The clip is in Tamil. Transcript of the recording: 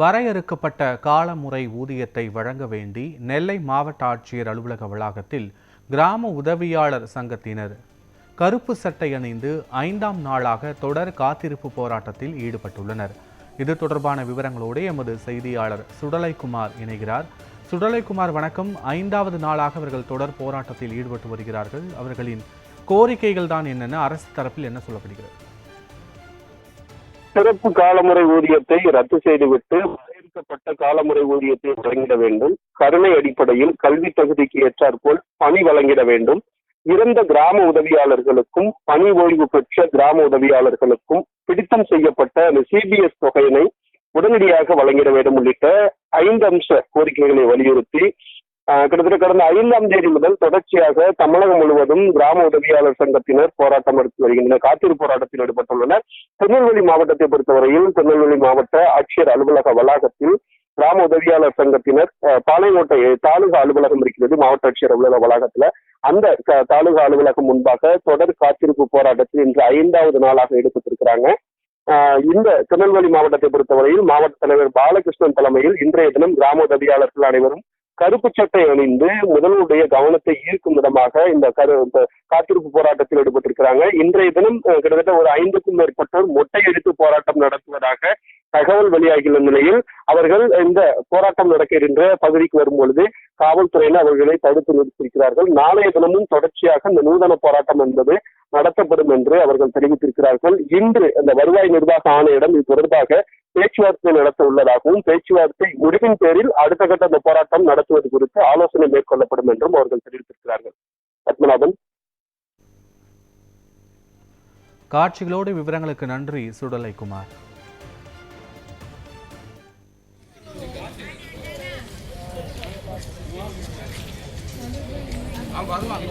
வரையறுக்கப்பட்ட காலமுறை ஊதியத்தை வழங்க வேண்டி நெல்லை மாவட்ட ஆட்சியர் அலுவலக வளாகத்தில் கிராம உதவியாளர் சங்கத்தினர் கருப்பு சட்டை அணிந்து ஐந்தாம் நாளாக தொடர் காத்திருப்பு போராட்டத்தில் ஈடுபட்டுள்ளனர். இது தொடர்பான விவரங்களோடு எமது செய்தியாளர் சுடலைக்குமார் இணைகிறார். சுடலைக்குமார் வணக்கம். ஐந்தாவது நாளாக அவர்கள் தொடர் போராட்டத்தில் ஈடுபட்டு வருகிறார்கள். அவர்களின் கோரிக்கைகள் தான் என்னென்ன அரசு தரப்பில் என்ன சொல்லப்படுகிறது? சிறப்பு காலமுறை ஊதியத்தை ரத்து செய்துவிட்டு வரையறுக்கப்பட்ட காலமுறை ஊதியத்தை வழங்கிட வேண்டும். கருணை அடிப்படையில் கல்வி தகுதிக்கு ஏற்றாற்போல் பணி வழங்கிட வேண்டும். இறந்த கிராம உதவியாளர்களுக்கும் பணி ஓய்வு பெற்ற கிராம உதவியாளர்களுக்கும் பிடித்தம் செய்யப்பட்ட அந்த சிபிஎஸ் தொகையினை உடனடியாக வழங்கிட வேண்டும் உள்ளிட்ட ஐந்து அம்ச கோரிக்கைகளை வலியுறுத்தி கிட்டத்தட்ட கடந்த ஐந்தாம் தேதி முதல் தொடர்ச்சியாக தமிழகம் முழுவதும் கிராம உதவியாளர் சங்கத்தினர் போராட்டம் நடத்தி வருகின்றனர். காத்திருப்பு போராட்டத்தில் ஈடுபட்டுள்ளனர். திருநெல்வேலி மாவட்டத்தை பொறுத்தவரையில் திருநெல்வேலி மாவட்ட ஆட்சியர் அலுவலக வளாகத்தில் கிராம உதவியாளர் சங்கத்தினர் அஹ், பாளையங்கோட்டை தாலுகா அலுவலகம் இருக்கிறது மாவட்ட ஆட்சியர் அலுவலக வளாகத்துல. அந்த தாலுகா அலுவலகம் முன்பாக தொடர் காத்திருப்பு போராட்டத்தில் இன்று ஐந்தாவது நாளாக ஈடுபட்டிருக்கிறாங்க. ஆஹ், இந்த திருநெல்வேலி மாவட்டத்தை பொறுத்தவரையில் மாவட்ட தலைவர் பாலகிருஷ்ணன் தலைமையில் இன்றைய தினம் கிராம உதவியாளர்கள் அனைவரும் கருப்பு சட்டை அணிந்து முதல்வருடைய கவனத்தை ஈர்க்கும் விதமாக இந்த கரு இந்த காத்திருப்பு போராட்டத்தில் ஈடுபட்டிருக்கிறாங்க. இன்றைய தினம் கிட்டத்தட்ட ஒரு ஐந்துக்கும் மேற்பட்டோர் மொட்டை அடித்து போராட்டம் நடத்துவதாக தகவல் வெளியாகியுள்ள நிலையில் அவர்கள் இந்த போராட்டம் நடக்கின்ற பகுதிக்கு வரும்பொழுது காவல்துறையினர் அவர்களை தடுத்து நிறுத்தியிருக்கிறார்கள். நாளைய தினமும் தொடர்ச்சியாக இந்த நூதன போராட்டம் என்பது நடத்தப்படும் என்று அவர்கள் தெரிவித்திருக்கிறார்கள். இன்று அந்த வருவாய் நிர்வாக ஆணையிடம் இது தொடர்பாக பேச்சுவார்த்தை நடத்த உள்ளதாகவும் பேச்சுவார்த்தை முடிவின் பேரில் அடுத்த கட்ட அந்த போராட்டம் நடத்துவது குறித்து ஆலோசனை மேற்கொள்ளப்படும் என்றும் அவர்கள் தெரிவித்திருக்கிறார்கள். பத்மநாபன். காட்சிகளோடு விவரங்களுக்கு நன்றி சுடலைக்குமார் அவங்க வருவாங்க